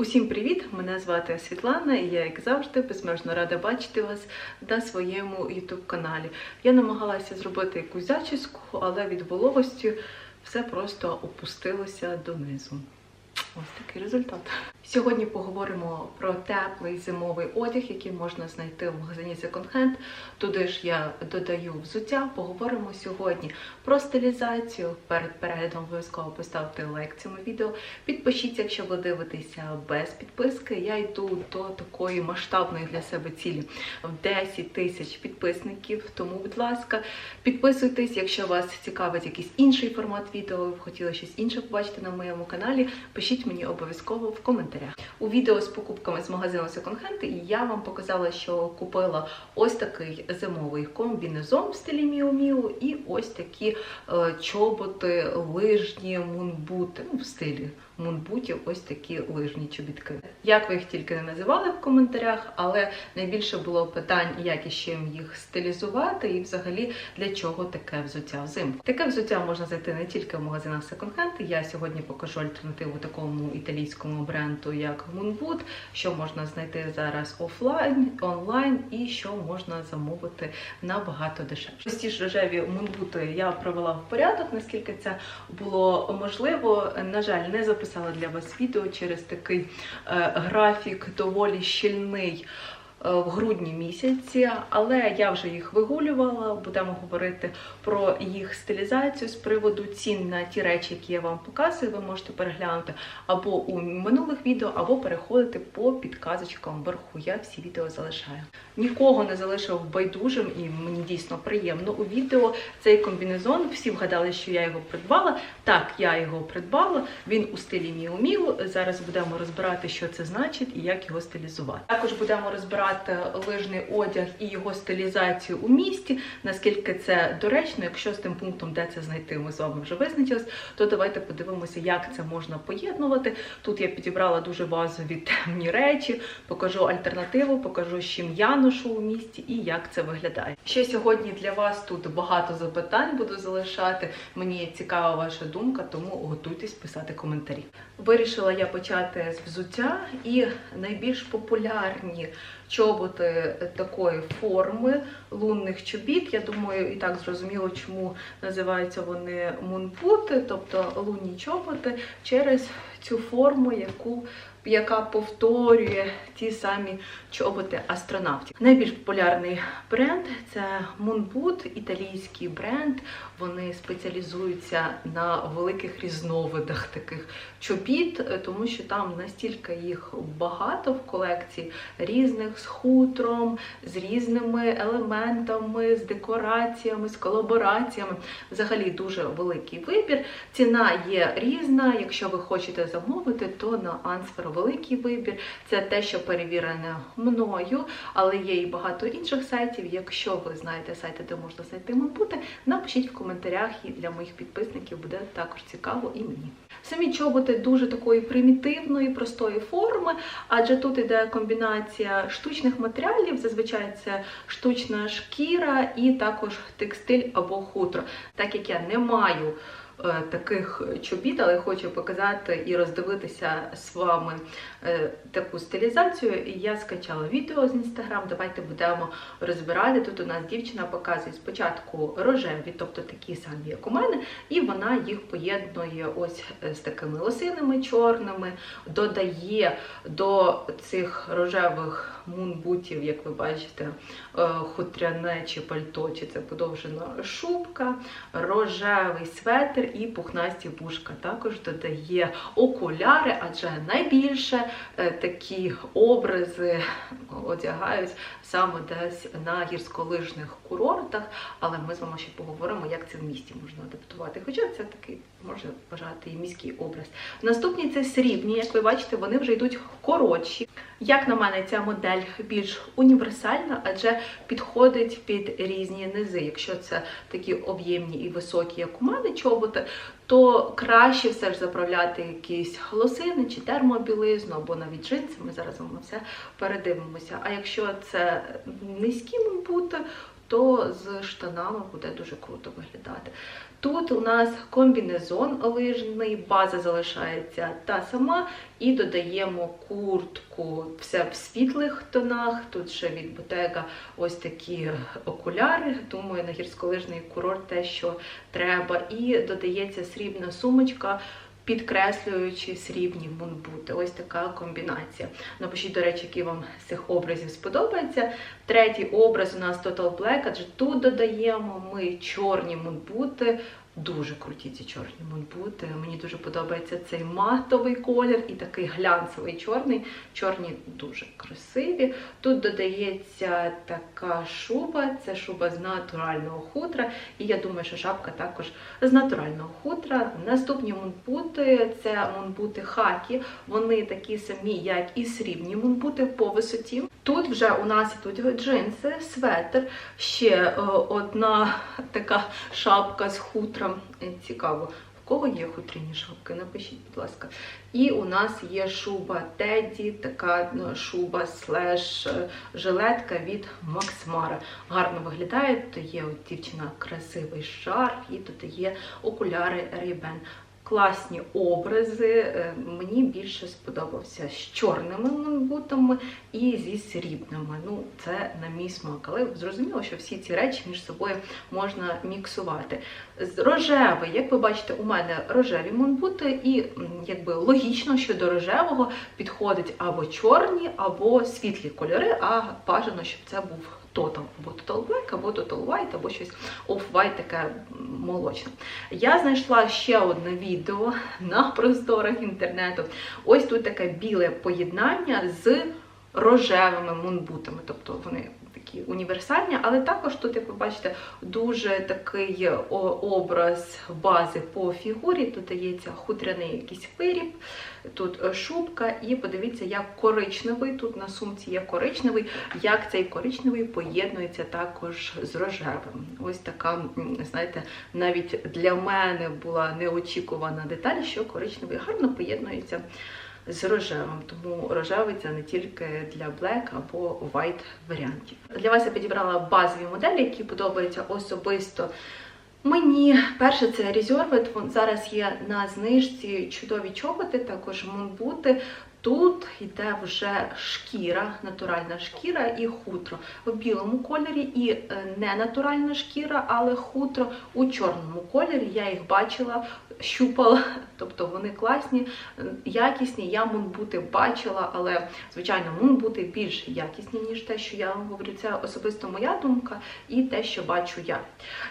Усім привіт! Мене звати Світлана, і я, як завжди, безмежно рада бачити вас на своєму youtube каналі. Я намагалася зробити якусь зачіску, але від вологості все просто опустилося донизу. Ось такий результат. Сьогодні поговоримо про теплий зимовий одяг, який можна знайти в магазині Second Hand. Туди ж я додаю взуття. Поговоримо сьогодні про стилізацію. Перед переглядом обов'язково поставте лайк цьому відео. Підпишіться, якщо ви дивитеся без підписки. Я йду до такої масштабної для себе цілі в 10 тисяч підписників. Тому, будь ласка, підписуйтесь, якщо вас цікавить якийсь інший формат відео, ви б хотіли щось інше побачити на моєму каналі. Пишіть мені обов'язково в коментарях. У відео з покупками з магазину Second Hand я вам показала, що купила ось такий зимовий комбінезон в стилі Міу Міу і ось такі е, чоботи, лижні, мунбути, ну в стилі мунбутів, ось такі лижні чобітки. Як ви їх тільки не називали в коментарях, але найбільше було питань, як іще їх стилізувати, і взагалі для чого таке взуття взимку. Таке взуття можна знайти не тільки в магазинах Hand. Я сьогодні покажу альтернативу такому італійському бренду, як Moonboot, що можна знайти зараз офлайн, онлайн і що можна замовити набагато дешевше. Ось ті ж рожеві мунбути я провела в порядок, наскільки це було можливо. На жаль, не записала для вас відео через такий е, графік доволі щільний. Е, В грудні місяці, але я вже їх вигулювала. Будемо говорити про їх стилізацію з приводу цін на ті речі, які я вам показую. Ви можете переглянути або у минулих відео, або переходити по підказочкам вверху. Я всі відео залишаю. Нікого не залишив байдужим, і мені дійсно приємно у відео. Цей комбінезон. Всі вгадали, що я його придбала. Так, я його придбала. Він у стилі Міу Міу. Зараз будемо розбирати, що це значить і як його стилізувати. Також будемо розбирати лижний одяг і його стилізацію у місті. Наскільки це доречно, якщо з тим пунктом, де це знайти, ми з вами вже визначились, то давайте подивимося, як це можна поєднувати. Тут я підібрала дуже базові темні речі, покажу альтернативу, покажу, з чим я ношу у місті і як це виглядає. Ще сьогодні для вас тут багато запитань буду залишати. Мені цікава ваша думка, тому готуйтесь писати коментарі. Вирішила я почати з взуття і найбільш популярні чоботи такої форми лунних чобіт. Я думаю, і так зрозуміло, чому називаються вони мунпути, тобто лунні чоботи, через цю форму, яку яка повторює ті самі чоботи астронавтів. Найбільш популярний бренд це Moonboot, італійський бренд. Вони спеціалізуються на великих різновидах таких чобіт, е, тому що там настільки їх багато в колекції різних з хутром, з різними елементами, з декораціями, з колабораціями. Взагалі дуже великий вибір. Ціна є різна. Якщо ви хочете замовити, то на Answer великий вибір. Це те, що перевірене мною, але є і багато інших сайтів. Якщо ви знаєте сайти, де можна знайти мабути, напишіть в коментарях, і для моїх підписників буде також цікаво і мені. Самі чоботи дуже такої примітивної, простої форми, адже тут іде комбінація штучних матеріалів, зазвичай це штучна шкіра і також текстиль або хутро. Так як я не маю таких чобіт, але хочу показати і роздивитися з вами е, таку стилізацію. І я скачала відео з інстаграм. Давайте будемо розбирати. Тут у нас дівчина показує спочатку рожеві, тобто такі самі, як у мене, і вона їх поєднує ось з такими лосинами чорними, додає до цих рожевих мунбутів, як ви бачите, е, хутряне чи пальто, чи це подовжена шубка, рожевий светр і пухнасті вушка. Також додає окуляри, адже найбільше е, такі образи одягають саме десь на гірськолижних курортах, але ми з вами ще поговоримо, як це в місті можна адаптувати. Хоча це такий можна вважати і міський образ. Наступні це срібні, як ви бачите, вони вже йдуть коротші. Як на мене, ця модель більш універсальна, адже підходить під різні низи. Якщо це такі об'ємні і високі, як у мене чоботи, то краще все ж заправляти якісь лосини чи термобілизну, або навіть джинси. Ми зараз вам все передивимося. А якщо це низькі мабути, то з штанами буде дуже круто виглядати. Тут у нас комбінезон лижний, база залишається та сама, і додаємо куртку все в світлих тонах. Тут ще від Ботега ось такі окуляри. Думаю, на гірськолижний курорт те, що треба. І додається срібна сумочка. Підкреслюючи срібні мунбути. Ось така комбінація. Напишіть, до речі, який вам з цих образів сподобається. Третій образ у нас Total Black, адже тут додаємо ми чорні мунбути. Дуже круті ці чорні мунбути. Мені дуже подобається цей матовий колір і такий глянцевий чорний. Чорні дуже красиві. Тут додається така шуба, це шуба з натурального хутра. І я думаю, що шапка також з натурального хутра. Наступні мунбути це мунбути хакі. Вони такі самі, як і срібні мунбути по висоті. Тут вже у нас ідуть джинси, светр, ще е, одна така шапка з хутром. Е, Цікаво, в кого є хутряні шапки? Напишіть, будь ласка. І у нас є шуба Теді, така ну, шуба слеш е, жилетка від Максмара. Гарно виглядає. Тут є от дівчина красивий шарф, і тут є окуляри Ray-Ban. Класні образи. Е, Мені більше сподобався з чорними мунбутами і зі срібними. Ну, це на мій смак. Але зрозуміло, що всі ці речі між собою можна міксувати. Рожевий, як ви бачите, у мене рожеві мунбути, і якби логічно, що до рожевого підходить або чорні, або світлі кольори, а бажано, щоб це був Total, або Total Black, або Total White, або щось Off-White таке молочне. Я знайшла ще одне відео на просторах інтернету. Ось тут таке біле поєднання з рожевими мунбутами. Тобто вони універсальні, але також тут, як ви бачите, дуже такий образ бази по фігурі. Тут дається хутряний якийсь виріб, тут е, шубка, і подивіться, як коричневий. Тут на сумці є коричневий, як цей коричневий поєднується також з рожевим. Ось така, знаєте, навіть для мене була неочікувана деталь, що коричневий гарно поєднується з рожевим. Тому рожевий це не тільки для black або white варіантів. Для вас я підібрала базові моделі, які подобаються особисто. Мені перше це Reserved, зараз є на знижці чудові чоботи, також мунбути. Тут йде вже шкіра, натуральна шкіра і хутро в білому кольорі, і е, не натуральна шкіра, але хутро у чорному кольорі. Я їх бачила, щупала, тобто вони класні, якісні. Я мунбути бачила, але звичайно, мунбути більш якісні, ніж те, що я вам говорю. Це особисто моя думка і те, що бачу я.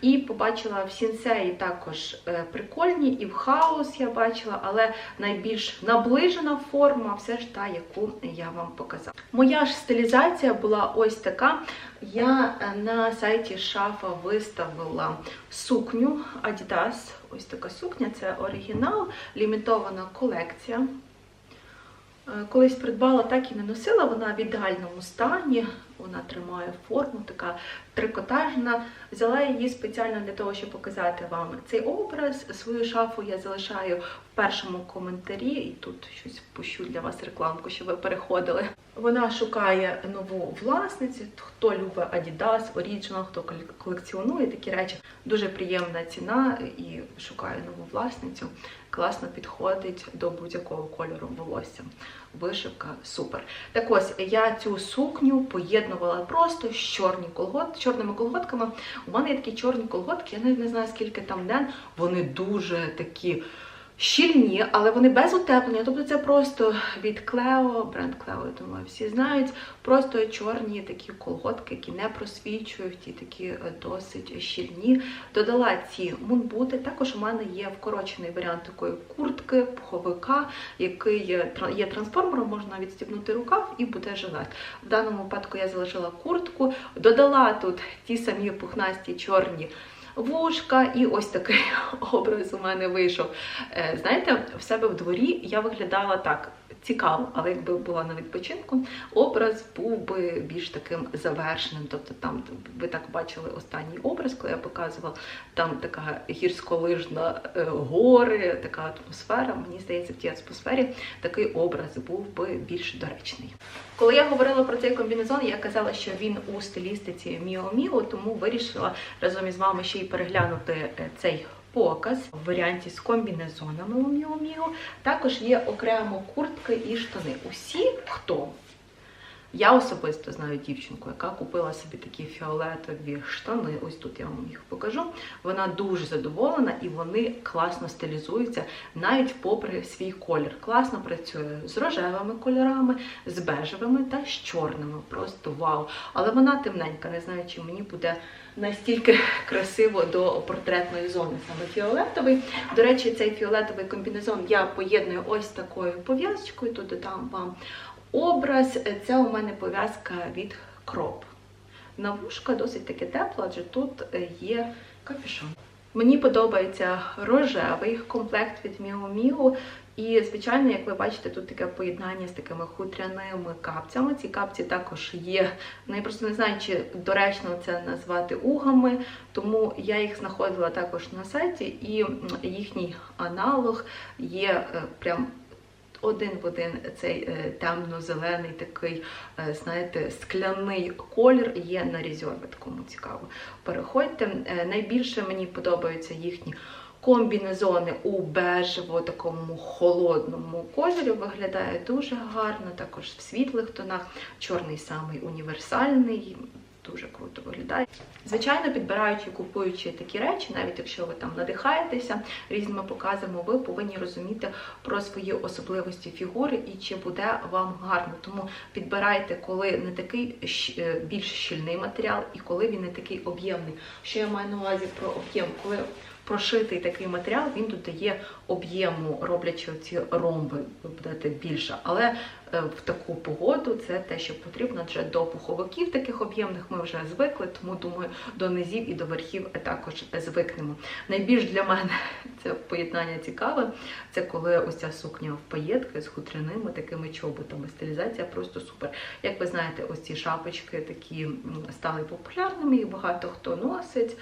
І побачила в сінсеї також е, прикольні, і в хаос я бачила, але найбільш наближена форма все ж та, яку я вам показала. Моя ж стилізація була ось така. Я е, на сайті шафа виставила сукню Adidas. Ось така сукня, це оригінал, лімітована колекція. Е, Колись придбала, так і не носила. Вона в ідеальному стані, вона тримає форму, така трикотажна. Взяла її спеціально для того, щоб показати вам цей образ. Свою шафу я залишаю в першому коментарі, і тут щось пущу для вас рекламку, щоб ви переходили. Вона шукає нову власницю. Хто любить Adidas, Original, хто колекціонує такі речі. Дуже приємна ціна і шукає нову власницю. Класно підходить до будь-якого кольору волосся. Вишивка супер. Так ось я цю сукню поєднувала просто з чорні колгот, чорними колготками. У мене є такі чорні колготки, я навіть не знаю скільки там ден. Вони дуже такі щільні, але вони без утеплення. Тобто це просто від Клео, бренд Клео, я думаю, всі знають. Просто чорні такі колготки, які не просвічують, і такі е, досить щільні. Додала ці мунбути. Також у мене є вкорочений варіант такої куртки, пуховика, який є трансформером, можна відстібнути рукав і буде жилет. В даному випадку я залишила куртку, додала тут ті самі пухнасті чорні вушка, і ось такий образ у мене вийшов. Е, Знаєте, в себе в дворі я виглядала так. Цікаво, але якби була на відпочинку, образ був би більш таким завершеним. Тобто там ви так бачили останній образ, коли я показувала, там така гірськолижна е, гори, така атмосфера. Мені здається, в тій атмосфері такий образ був би більш доречний. Коли я говорила про цей комбінезон, я казала, що він у стилістиці Міо Міо, тому вирішила разом із вами ще й переглянути е, цей показ в варіанті з комбінезонами у Міо Міо. Також є окремо куртки і штани. Усі, хто я особисто знаю дівчинку, яка купила собі такі фіолетові штани. Ось тут я вам їх покажу. Вона дуже задоволена і вони класно стилізуються навіть попри свій колір. Класно працює з рожевими кольорами, з бежевими та з чорними. Просто вау! Але вона темненька, не знаю, чи мені буде настільки красиво до портретної зони, саме фіолетовий. До речі, цей фіолетовий комбінезон я поєдную ось такою пов'язочкою. Тут додам вам образ. Це у мене пов'язка від кроп. На вушка досить таки тепло, адже тут є капюшон. Мені подобається рожевий комплект від Міо Міо. І, звичайно, як ви бачите, тут таке поєднання з такими хутряними капцями. Ці капці також є. Ну, я просто не знаю, чи доречно це назвати угами, тому я їх знаходила також на сайті, і їхній аналог є е, прям один в один цей е, темно-зелений такий, е, знаєте, скляний колір є на Резервет, кому цікаво. Переходьте. Е, Найбільше мені подобаються їхні комбінезони у бежево такому холодному кольорі. Виглядає дуже гарно, також в світлих тонах. Чорний самий універсальний. Дуже круто виглядає. Звичайно, підбираючи купуючи такі речі, навіть якщо ви там надихаєтеся різними показами, ви повинні розуміти про свої особливості фігури і чи буде вам гарно. Тому підбирайте, коли не такий е, більш щільний матеріал і коли він не такий об'ємний. Що я маю на увазі про об'єм? Коли прошитий такий матеріал, він додає об'єму, роблячи ці ромби, ви будете більше. Але е, в таку погоду це те, що потрібно. Адже до пуховиків таких об'ємних ми вже звикли, тому думаю, до низів і до верхів також звикнемо. Найбільш для мене це поєднання цікаве. Це коли ось ця сукня в паєтки з хутряними такими чоботами. Стилізація просто супер. Як ви знаєте, ось ці шапочки такі стали популярними, їх багато хто носить.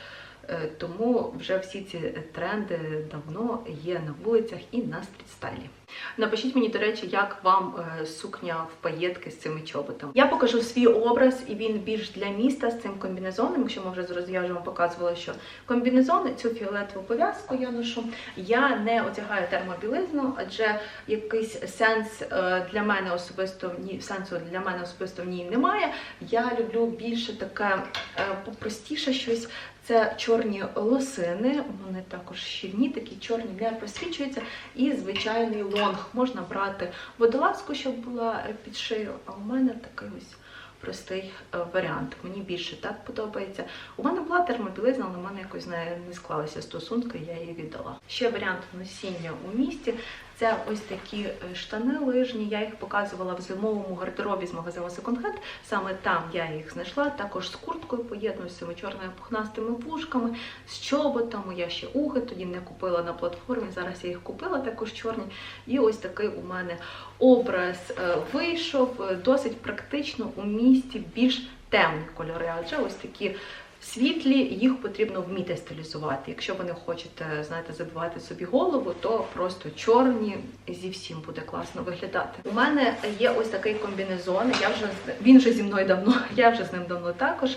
Е, Тому вже всі ці тренди давно є на вулицях і на стрітстайлі. Напишіть мені, до речі, як вам е, сукня в паєтки з цими чоботами. Я покажу свій образ, і він більш для міста з цим комбінезоном. Якщо ми вже з розв'яжемо показували, що комбінезони, цю фіолетову пов'язку я ношу. Я не одягаю термобілизну, адже якийсь сенс е, для мене особисто в ній сенсу для мене особисто в ній немає. Я люблю більше таке е, попростіше щось. Це чорні лосини, вони також щільні, такі чорні, не просвічуються. І звичайний лонг. Можна брати водолазку, щоб була під шию, а у мене такий ось простий е, варіант. Мені більше так подобається. У мене була термобілизна, але в мене якось не склалися стосунки, я її віддала. Ще варіант носіння у місті. Це ось такі е, штани лижні. Я їх показувала в зимовому гардеробі з магазину Second. Саме там я їх знайшла. Також з курткою поєдную з цими чорними пухнастими вушками, з чоботами. Я ще уги тоді не купила на платформі. Зараз я їх купила також чорні. І ось такий у мене образ е, вийшов. Е, Досить практично у місті більш темні кольори, адже ось такі. Світлі їх потрібно вміти стилізувати. Якщо ви не хочете, знаєте, забивати собі голову, то просто чорні зі всім буде класно виглядати. У мене є ось такий комбінезон. Я вже він вже зі мною давно, я вже з ним давно також.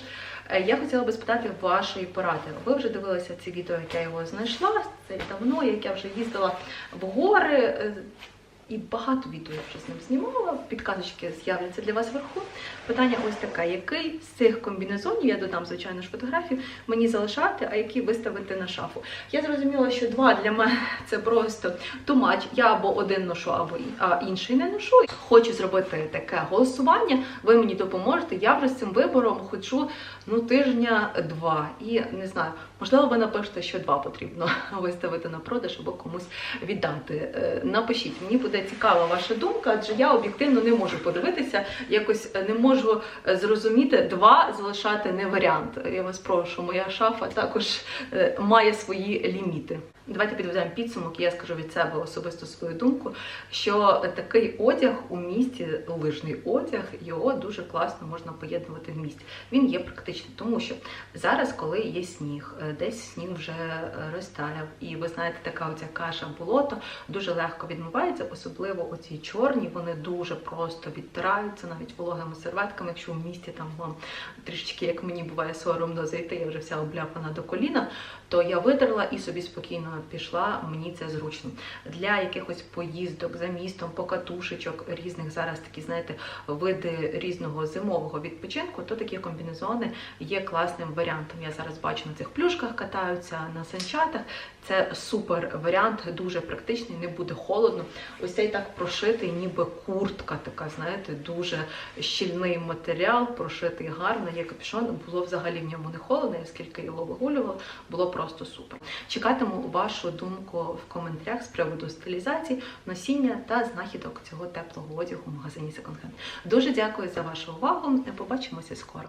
Е, Я хотіла би спитати вашої поради. Ви вже дивилися це відео, як я його знайшла. Це давно, як я вже їздила в гори. І багато відео я вже з ним знімала. Підказочки з'являться для вас вверху. Питання ось таке: який з цих комбінезонів, я додам, звичайно ж, фотографію, мені залишати, а які виставити на шафу. Я зрозуміла, що два для мене це просто тумач. Я або один ношу, або інший не ношу. Хочу зробити таке голосування. Ви мені допоможете. Я вже з цим вибором хочу ну тижня-два. І не знаю, можливо, ви напишете, що два потрібно виставити на продаж або комусь віддати. Е, Напишіть, мені буде цікава ваша думка, адже я об'єктивно не можу подивитися, якось не можу е, зрозуміти, два залишати не варіант. Я вас прошу, моя шафа також е, має свої ліміти. Давайте підведемо підсумок, я скажу від себе особисто свою думку, що такий одяг у місті, лижний одяг, його дуже класно можна поєднувати в місті. Він є практичний, тому що зараз, коли є сніг, е, десь сніг вже е, розтаяв, і ви знаєте, така оця каша болото дуже легко відмивається, особливо оці чорні, вони дуже просто відтираються навіть вологими серветками, якщо в місті там вам трішечки, як мені буває соромно зайти, я вже вся обляпана до коліна, то я витерла і собі спокійно пішла, мені це зручно. Для якихось поїздок за містом, покатушечок різних зараз такі, знаєте, види різного зимового відпочинку, то такі комбінезони є класним варіантом. Я зараз бачу на цих плюшках катаються на санчатах. Це супер варіант, дуже практичний, не буде холодно. Ось цей так прошитий, ніби куртка, така, знаєте, дуже щільний матеріал, прошитий гарно, є капюшон. Було взагалі в ньому не холодно, я скільки його вигулювала, було просто супер. Чекатиму вашу думку в коментарях з приводу стилізації, носіння та знахідок цього теплого одягу в магазині Second Hand. Дуже дякую за вашу увагу. Побачимося скоро.